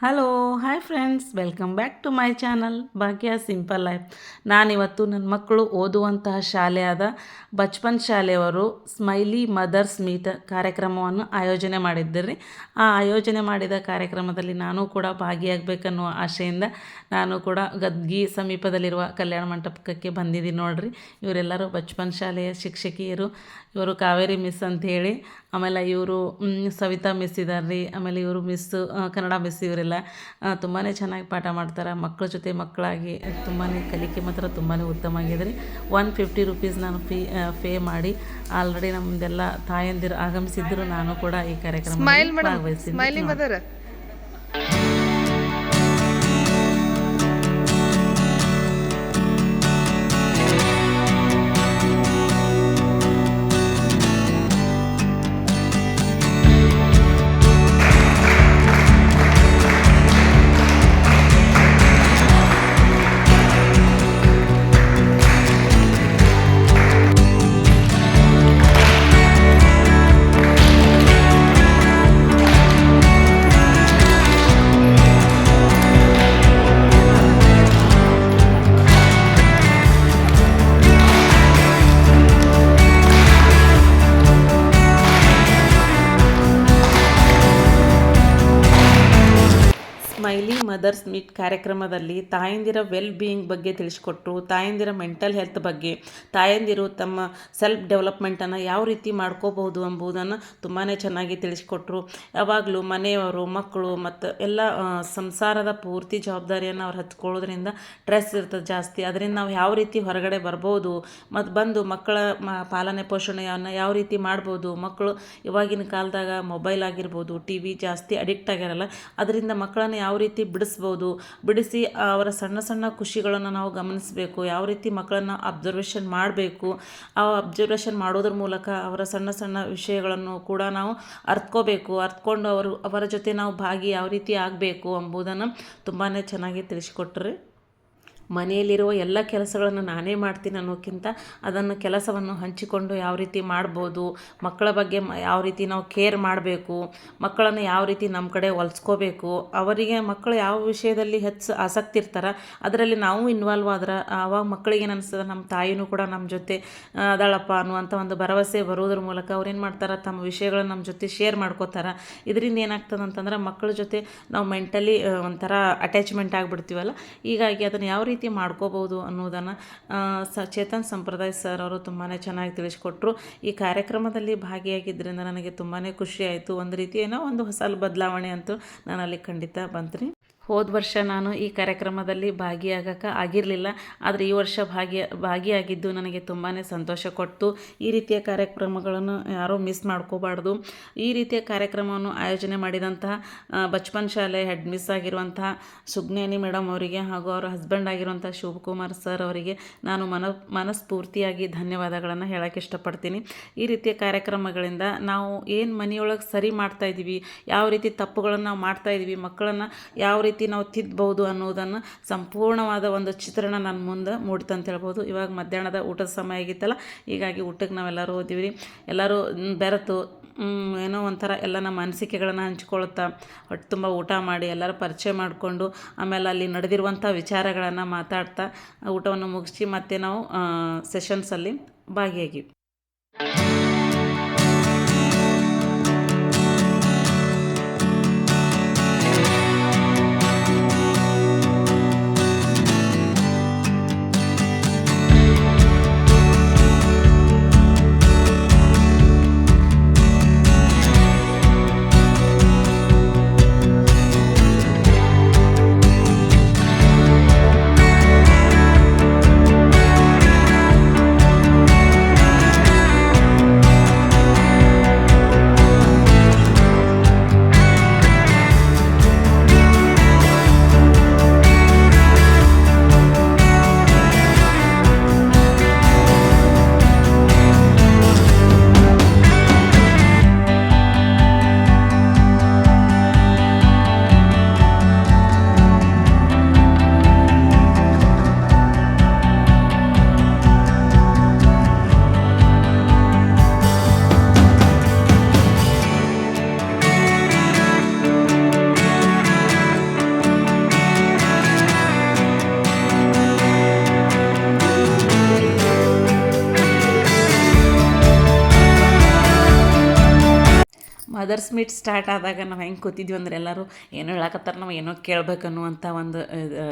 Hello hi friends welcome back to my channel Bhagya simple life ನಾನಿವತ್ತು ನನ್ನ ಮಕ್ಕಳು ಓದುವಂತಹ ಶಾಲೆಯಾದ ಬಚ್ಪನ್ ಶಾಲೆಯವರು ಸ್ಮೈಲಿ ಮದರ್ಸ್ ಮೀಟ್ ಕಾರ್ಯಕ್ರಮವನ್ನು ಆಯೋಜನೆ ಮಾಡಿದ್ದರು. ಆ ಆಯೋಜನೆ ಮಾಡಿದ ಕಾರ್ಯಕ್ರಮದಲ್ಲಿ ನಾನು ಕೂಡ ಭಾಗಿಯಾಗಬೇಕನ್ನುವ ಆಶೆಯಿಂದ ನಾನು ಕೂಡ ಗದ್ಗಿ ಸಮೀಪದಲ್ಲಿರುವ ಕಲ್ಯಾಣ ಮಂಟಪಕ್ಕೆ ಬಂದಿದ್ದೀನಿ ನೋಡಿರಿ. ಇವರೆಲ್ಲರೂ ಬಚ್ಪನ್ ಶಾಲೆಯ ಶಿಕ್ಷಕಿಯರು, ಇವರು ಕಾವೇರಿ ಮಿಸ್ ಅಂತ ಹೇಳಿ ಆಮೇಲೆ ಇವರು ಸವಿತಾ ಮಿಸ್ ಇದ್ದಾರೆ ರೀ ಆಮೇಲೆ ಇವರು ಮಿಸ್ ಕನ್ನಡ ಮಿಸ್ ಇವರೆಲ್ಲ ತುಂಬಾ ಚೆನ್ನಾಗಿ ಪಾಠ ಮಾಡ್ತಾರೆ. ಮಕ್ಕಳ ಜೊತೆ ಮಕ್ಕಳಾಗಿ ತುಂಬಾ ಕಲಿಕೆ ಮಾತ್ರ ತುಂಬಾ ಉತ್ತಮ ಆಗಿದೆ ರೀ ಒನ್ ಫಿಫ್ಟಿ ರುಪೀಸ್ ನಾನು ಫೀ ಪೇ ಮಾಡಿ ಆಲ್ರೆಡಿ ನಮ್ಮದೆಲ್ಲ ತಾಯಂದಿರು ಆಗಮಿಸಿದ್ರು ನಾನು ಕೂಡ ಈ ಕಾರ್ಯಕ್ರಮ ಭಾಗವಹಿಸಿದ್ದೆ. ಮದರ್ಸ್ ಮೀಟ್ ಕಾರ್ಯಕ್ರಮದಲ್ಲಿ ತಾಯಂದಿರ ವೆಲ್ ಬೀಯಿಂಗ್ ಬಗ್ಗೆ ತಿಳಿಸ್ಕೊಟ್ರು ತಾಯಂದಿರ ಮೆಂಟಲ್ ಹೆಲ್ತ್ ಬಗ್ಗೆ, ತಾಯಂದಿರು ತಮ್ಮ ಸೆಲ್ಫ್ ಡೆವಲಪ್ಮೆಂಟನ್ನು ಯಾವ ರೀತಿ ಮಾಡ್ಕೋಬಹುದು ಎಂಬುದನ್ನು ತುಂಬಾ ಚೆನ್ನಾಗಿ ತಿಳಿಸ್ಕೊಟ್ರು. ಯಾವಾಗಲೂ ಮನೆಯವರು, ಮಕ್ಕಳು ಮತ್ತು ಎಲ್ಲ ಸಂಸಾರದ ಪೂರ್ತಿ ಜವಾಬ್ದಾರಿಯನ್ನು ಅವ್ರು ಹಚ್ಕೊಳ್ಳೋದ್ರಿಂದ ಸ್ಟ್ರೆಸ್ ಇರ್ತದೆ ಜಾಸ್ತಿ. ಅದರಿಂದ ನಾವು ಯಾವ ರೀತಿ ಹೊರಗಡೆ ಬರ್ಬೋದು, ಮತ್ತು ಬಂದು ಮಕ್ಕಳ ಪಾಲನೆ ಪೋಷಣೆಯನ್ನು ಯಾವ ರೀತಿ ಮಾಡ್ಬೋದು, ಮಕ್ಕಳು ಇವಾಗಿನ ಕಾಲದಾಗ ಮೊಬೈಲ್ ಆಗಿರ್ಬೋದು ಟಿ ವಿ ಜಾಸ್ತಿ ಅಡಿಕ್ಟ್ ಆಗಿರಲ್ಲ, ಅದರಿಂದ ಮಕ್ಕಳನ್ನು ಯಾವ ರೀತಿ ಬಿಡಿಸ್ಬೋದು ಬಿಡಿಸಿ ಅವರ ಸಣ್ಣ ಸಣ್ಣ ಖುಷಿಗಳನ್ನು ನಾವು ಗಮನಿಸಬೇಕು. ಯಾವ ರೀತಿ ಮಕ್ಕಳನ್ನು ಅಬ್ಸರ್ವೇಷನ್ ಮಾಡಬೇಕು. ಆ ಅಬ್ಸರ್ವೇಷನ್ ಮಾಡೋದ್ರ ಮೂಲಕ ಅವರ ಸಣ್ಣ ಸಣ್ಣ ವಿಷಯಗಳನ್ನು ಕೂಡ ನಾವು ಅರ್ತ್ಕೋಬೇಕು. ಅರ್ತ್ಕೊಂಡು ಅವರು, ಅವರ ಜೊತೆ ನಾವು ಭಾಗಿ ಯಾವ ರೀತಿ ಆಗಬೇಕು ಎಂಬುದನ್ನು ತುಂಬಾ ಚೆನ್ನಾಗಿ ತಿಳಿಸಿಕೊಟ್ರು. ಮನೆಯಲ್ಲಿರುವ ಎಲ್ಲ ಕೆಲಸಗಳನ್ನು ನಾನೇ ಮಾಡ್ತೀನಿ ಅನ್ನೋಕ್ಕಿಂತ ಅದನ್ನು ಕೆಲಸವನ್ನು ಹಂಚಿಕೊಂಡು ಯಾವ ರೀತಿ ಮಾಡ್ಬೋದು, ಮಕ್ಕಳ ಬಗ್ಗೆ ಯಾವ ರೀತಿ ನಾವು ಕೇರ್ ಮಾಡಬೇಕು, ಮಕ್ಕಳನ್ನು ಯಾವ ರೀತಿ ನಮ್ಮ ಕಡೆ ಹೊಲಿಸ್ಕೋಬೇಕು ಅವರಿಗೆ ಮಕ್ಕಳು ಯಾವ ವಿಷಯದಲ್ಲಿ ಹೆಚ್ಚು ಆಸಕ್ತಿ ಇರ್ತಾರೆ, ಅದರಲ್ಲಿ ನಾವು ಇನ್ವಾಲ್ವ್ ಆದ್ರೆ ಆವಾಗ ಮಕ್ಕಳಿಗೆ ಏನು ಅನಿಸ್ತದೆ, ನಮ್ಮ ತಾಯಿನೂ ಕೂಡ ನಮ್ಮ ಜೊತೆ ಅದಾಳಪ್ಪ ಅನ್ನುವಂಥ ಒಂದು ಭರವಸೆ ಬರೋದ್ರ ಮೂಲಕ ಅವ್ರೇನು ಮಾಡ್ತಾರೆ, ತಮ್ಮ ವಿಷಯಗಳನ್ನ ನಮ್ಮ ಜೊತೆ ಶೇರ್ ಮಾಡ್ಕೋತಾರೆ. ಇದರಿಂದ ಏನಾಗ್ತದೆ ಅಂತಂದ್ರೆ ಮಕ್ಕಳ ಜೊತೆ ನಾವು ಮೆಂಟಲಿ ಒಂಥರ ಅಟ್ಯಾಚ್ಮೆಂಟ್ ಆಗಿಬಿಡ್ತೀವಲ್ಲ. ಹೀಗಾಗಿ ಅದನ್ನು ಯಾವ ರೀತಿ ಮಾಡ್ಕೋಬೋದು ಅನ್ನೋದನ್ನು ಸ, ಚೇತನ್ ಸಂಪ್ರದಾಯ್ ಸರ್ ಅವರು ತುಂಬಾ ಚೆನ್ನಾಗಿ ತಿಳಿಸ್ಕೊಟ್ರು. ಈ ಕಾರ್ಯಕ್ರಮದಲ್ಲಿ ಭಾಗಿಯಾಗಿದ್ದರಿಂದ ನನಗೆ ತುಂಬಾ ಖುಷಿ ಆಯಿತು. ಒಂದು ರೀತಿ ಏನೋ ಒಂದು ಹೊಸ ಬದಲಾವಣೆ ಅಂತೂ ನಾನು ಅಲ್ಲಿ ಖಂಡಿತ ಬಂತ್ರಿ. ಹೋದ ವರ್ಷ ನಾನು ಈ ಕಾರ್ಯಕ್ರಮದಲ್ಲಿ ಭಾಗಿಯಾಗಕ್ಕೆ ಆಗಿರಲಿಲ್ಲ, ಆದರೆ ಈ ವರ್ಷ ಭಾಗಿ, ಭಾಗಿಯಾಗಿದ್ದು ನನಗೆ ತುಂಬಾ ಸಂತೋಷ ಕೊಟ್ಟು ಈ ರೀತಿಯ ಕಾರ್ಯಕ್ರಮಗಳನ್ನು ಯಾರೂ ಮಿಸ್ ಮಾಡ್ಕೋಬಾರ್ದು. ಈ ರೀತಿಯ ಕಾರ್ಯಕ್ರಮವನ್ನು ಆಯೋಜನೆ ಮಾಡಿದಂತಹ ಬಚ್ಪನ್ ಶಾಲೆ ಹೆಡ್ ಮಿಸ್ ಆಗಿರುವಂತಹ ಸುಜ್ಞಾನಿ ಮೇಡಮ್ ಅವರಿಗೆ ಹಾಗೂ ಅವರ ಹಸ್ಬೆಂಡ್ ಆಗಿರುವಂಥ ಶಿವಕುಮಾರ್ ಸರ್ ಅವರಿಗೆ ನಾನು ಮನ, ಮನಸ್ಫೂರ್ತಿಯಾಗಿ ಧನ್ಯವಾದಗಳನ್ನು ಹೇಳೋಕ್ಕೆ ಇಷ್ಟಪಡ್ತೀನಿ. ಈ ರೀತಿಯ ಕಾರ್ಯಕ್ರಮಗಳಿಂದ ನಾವು ಏನು ಮನೆಯೊಳಗೆ ಸರಿ ಮಾಡ್ತಾ ಇದ್ದೀವಿ ಯಾವ ರೀತಿ ತಪ್ಪುಗಳನ್ನು ನಾವು ಮಾಡ್ತಾ ಇದ್ದೀವಿ ಮಕ್ಕಳನ್ನು ಯಾವ ರೀತಿ ನಾವು ತಿದ್ದಬಹುದು ಅನ್ನೋದನ್ನು ಸಂಪೂರ್ಣವಾದ ಒಂದು ಚಿತ್ರಣ ನನ್ನ ಮುಂದೆ ಮೂಡ್ತು ಅಂತ ಹೇಳ್ಬೋದು. ಇವಾಗ ಮಧ್ಯಾಹ್ನದ ಊಟದ ಸಮಯ ಆಗಿತ್ತಲ್ಲ, ಹೀಗಾಗಿ ಊಟಕ್ಕೆ ನಾವೆಲ್ಲರೂ ಹೋದಿವಿ ಎಲ್ಲರೂ ಬೆರೆತು ಏನೋ ಒಂಥರ ಎಲ್ಲ ನಮ್ಮ ಅನಿಸಿಕೆಗಳನ್ನು ಹಂಚ್ಕೊಳ್ತಾ ಹೊಟ್ಟೆ ತುಂಬ ಊಟ ಮಾಡಿ, ಎಲ್ಲರೂ ಪರಿಚಯ ಮಾಡಿಕೊಂಡು, ಆಮೇಲೆ ಅಲ್ಲಿ ನಡೆದಿರುವಂಥ ವಿಚಾರಗಳನ್ನು ಮಾತಾಡ್ತಾ ಊಟವನ್ನು ಮುಗಿಸಿ ಮತ್ತೆ ನಾವು ಸೆಷನ್ಸಲ್ಲಿ ಭಾಗಿಯಾಗಿವಿ. ಮದರ್ಸ್ ಮೀಟ್ ಸ್ಟಾರ್ಟ್ ಆದಾಗ ನಾವು ಹೆಂಗೆ ಕೂತಿದ್ವಿ ಅಂದ್ರೆ ಎಲ್ಲರೂ ಏನು ಹೇಳಕತ್ತಾರ ನಾವು ಏನೋ ಕೇಳಬೇಕು ಅನ್ನುವಂಥ ಒಂದು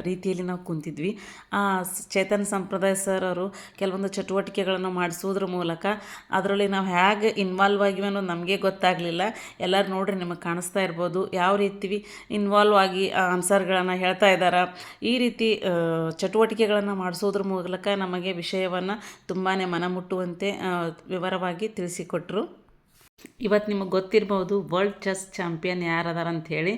ರೀತಿಯಲ್ಲಿ ನಾವು ಕುಂತಿದ್ವಿ. ಆ, ಸ್- ಚೇತನ್ ಸಂಪ್ರದಾಯ ಸರ್ ಅವರು ಕೆಲವೊಂದು ಚಟುವಟಿಕೆಗಳನ್ನು ಮಾಡಿಸೋದ್ರ ಮೂಲಕ ಅದರಲ್ಲಿ ನಾವು ಹೇಗೆ ಇನ್ವಾಲ್ವ್ ಆಗಿವೆ ಅನ್ನೋದು ನಮಗೆ ಗೊತ್ತಾಗಲಿಲ್ಲ. ಎಲ್ಲರೂ ನೋಡ್ರಿ ನಿಮಗೆ ಕಾಣಿಸ್ತಾ ಇರ್ಬೋದು ಯಾವ ರೀತಿ ಇನ್ವಾಲ್ವ್ ಆಗಿ ಆನ್ಸರ್ಗಳನ್ನು ಹೇಳ್ತಾ ಇದ್ದಾರೆ ಈ ರೀತಿ ಚಟುವಟಿಕೆಗಳನ್ನು ಮಾಡಿಸೋದ್ರ ಮೂಲಕ ನಮಗೆ ವಿಷಯವನ್ನು ತುಂಬಾ ಮನಮುಟ್ಟುವಂತೆ ಮುಟ್ಟುವಂತೆ ವಿವರವಾಗಿ ತಿಳಿಸಿಕೊಟ್ರು. ಇವತ್ತು ನಿಮಗೆ ಗೊತ್ತಿರ್ಬೋದು ವರ್ಲ್ಡ್ ಚೆಸ್ ಚಾಂಪಿಯನ್ ಯಾರದಾರ ಅಂಥೇಳಿ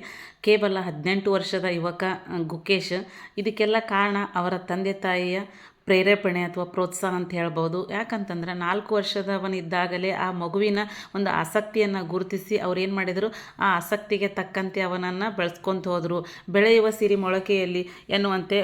ಕೇವಲ ಹದಿನೆಂಟು ವರ್ಷದ ಯುವಕ ಗುಕೇಶ್. ಇದಕ್ಕೆಲ್ಲ ಕಾರಣ ಅವರ ತಂದೆ ತಾಯಿಯ ಪ್ರೇರೇಪಣೆ ಅಥವಾ ಪ್ರೋತ್ಸಾಹ ಅಂತ ಹೇಳ್ಬೋದು. ಯಾಕಂತಂದ್ರೆ ನಾಲ್ಕು ವರ್ಷದವನಿದ್ದಾಗಲೇ ಆ ಮಗುವಿನ ಒಂದು ಆಸಕ್ತಿಯನ್ನು ಗುರುತಿಸಿ ಅವ್ರು ಏನು ಮಾಡಿದರು? ಆ ಆಸಕ್ತಿಗೆ ತಕ್ಕಂತೆ ಅವನನ್ನು ಬೆಳೆಸ್ಕೊಂತ ಹೋದರು. ಬೆಳೆಯುವ ಸಿರಿ ಮೊಳಕೆಯಲ್ಲಿ ಎನ್ನುವಂತೆ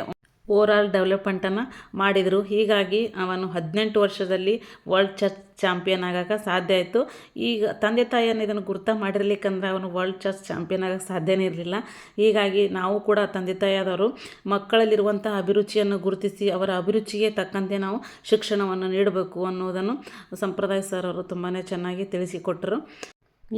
ಓವರಾಲ್ ಡೆವಲಪ್ಮೆಂಟನ್ನು ಮಾಡಿದರು. ಹೀಗಾಗಿ ಅವನು ಹದಿನೆಂಟು ವರ್ಷದಲ್ಲಿ ವರ್ಲ್ಡ್ ಚೆಸ್ ಚಾಂಪಿಯನ್ ಆಗೋಕ್ಕೆ ಸಾಧ್ಯ ಆಯಿತು. ಈಗ ತಂದೆ ತಾಯಿಯನ್ನು ಇದನ್ನು ಗುರ್ತ ಮಾಡಿರ್ಲಿಕ್ಕಂದ್ರೆ ಅವನು ವರ್ಲ್ಡ್ ಚೆಸ್ ಚಾಂಪಿಯನ್ ಆಗೋಕ್ಕೆ ಸಾಧ್ಯನೇ ಇರಲಿಲ್ಲ. ಹೀಗಾಗಿ ನಾವು ಕೂಡ ತಂದೆ ತಾಯಿಯಾದವರು ಮಕ್ಕಳಲ್ಲಿರುವಂಥ ಅಭಿರುಚಿಯನ್ನು ಗುರುತಿಸಿ ಅವರ ಅಭಿರುಚಿಗೆ ತಕ್ಕಂತೆ ನಾವು ಶಿಕ್ಷಣವನ್ನು ನೀಡಬೇಕು ಅನ್ನೋದನ್ನು ಸಂಪ್ರದಾಯ ಸರ್ ಅವರು ತುಂಬಾ ಚೆನ್ನಾಗಿ ತಿಳಿಸಿಕೊಟ್ಟರು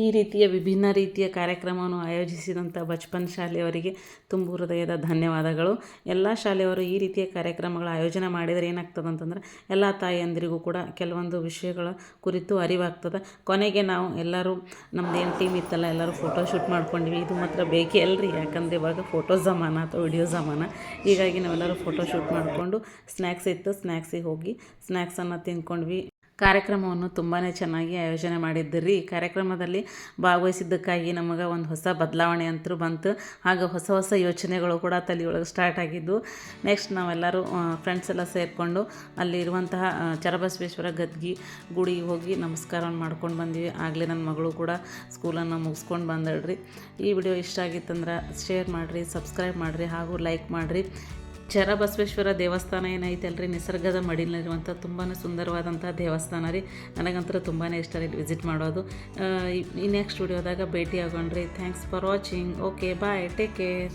ಈ ರೀತಿಯ ವಿಭಿನ್ನ ರೀತಿಯ ಕಾರ್ಯಕ್ರಮವನ್ನು ಆಯೋಜಿಸಿದಂಥ ಬಚ್ಪನ್ ಶಾಲೆಯವರಿಗೆ ತುಂಬು ಹೃದಯದ ಧನ್ಯವಾದಗಳು. ಎಲ್ಲ ಶಾಲೆಯವರು ಈ ರೀತಿಯ ಕಾರ್ಯಕ್ರಮಗಳ ಆಯೋಜನೆ ಮಾಡಿದರೆ ಏನಾಗ್ತದೆ ಅಂತಂದ್ರೆ ಎಲ್ಲ ತಾಯಿಯಂದಿರಿಗೂ ಕೂಡ ಕೆಲವೊಂದು ವಿಷಯಗಳ ಕುರಿತು ಅರಿವಾಗ್ತದೆ. ಕೊನೆಗೆ ನಾವು ಎಲ್ಲರೂ ಏನು ಟೀಮ್ ಇತ್ತಲ್ಲ, ಎಲ್ಲರೂ ಫೋಟೋ ಶೂಟ್ ಮಾಡ್ಕೊಂಡ್ವಿ. ಇದು ಮಾತ್ರ ಬೇಕೇ ಅಲ್ರಿ, ಯಾಕಂದ್ರೆ ಇವಾಗ ಫೋಟೋ ಜಮಾನ ಅಥವಾ ವಿಡಿಯೋ ಜಮಾನ. ಹೀಗಾಗಿ ನಾವೆಲ್ಲರೂ ಫೋಟೋ ಶೂಟ್ ಮಾಡಿಕೊಂಡು ಸ್ನ್ಯಾಕ್ಸ್ ಇತ್ತು ಸ್ನ್ಯಾಕ್ಸಿಗೆ ಹೋಗಿ ಸ್ನ್ಯಾಕ್ಸನ್ನು ತಿಂದ್ಕೊಂಡ್ವಿ. ಕಾರ್ಯಕ್ರಮವನ್ನು ತುಂಬಾ ಚೆನ್ನಾಗಿ ಆಯೋಜನೆ ಮಾಡಿದ್ದರು. ಕಾರ್ಯಕ್ರಮದಲ್ಲಿ ಭಾಗವಹಿಸಿದ್ದಕ್ಕಾಗಿ ನಮಗೆ ಒಂದು ಹೊಸ ಬದಲಾವಣೆ ಅಂತೂ ಬಂತು. ಹಾಗೂ ಹೊಸ ಹೊಸ ಯೋಚನೆಗಳು ಕೂಡ ತಲೆಯೊಳಗೆ ಸ್ಟಾರ್ಟ್ ಆಗಿದ್ದು ನೆಕ್ಸ್ಟ್ ನಾವೆಲ್ಲರೂ ಫ್ರೆಂಡ್ಸ್ ಎಲ್ಲ ಸೇರಿಕೊಂಡು ಅಲ್ಲಿರುವಂತಹ ಚರಬಸವೇಶ್ವರ ಗದ್ಗಿ ಗುಡಿಗೆ ಹೋಗಿ ನಮಸ್ಕಾರವನ್ನು ಮಾಡ್ಕೊಂಡು ಬಂದೀವಿ. ಆಗಲೇ ನನ್ನ ಮಗಳು ಕೂಡ ಸ್ಕೂಲನ್ನು ಮುಗಿಸ್ಕೊಂಡು ಬಂದಳ್ರಿ. ಈ ವಿಡಿಯೋ ಇಷ್ಟ ಆಗಿತ್ತಂದ್ರೆ ಶೇರ್ ಮಾಡಿರಿ ಸಬ್ಸ್ಕ್ರೈಬ್ ಮಾಡಿರಿ ಹಾಗೂ ಲೈಕ್ ಮಾಡಿರಿ. ಚರಬಸವೇಶ್ವರ ದೇವಸ್ಥಾನ ಏನೈತಲ್ರಿ ನಿಸರ್ಗದ ಮಡಿಲಿರುವಂಥ ತುಂಬಾ ಸುಂದರವಾದಂಥ ದೇವಸ್ಥಾನ ರೀ. ನನಗಂತೂ ತುಂಬಾ ಇಷ್ಟ ರೀ ವಿಸಿಟ್ ಮಾಡೋದು. ಈ ನೆಕ್ಸ್ಟ್ ವಿಡಿಯೋದಾಗ ಭೇಟಿ ಆಗೋಣ್ರಿ thanks for watching okay bye take care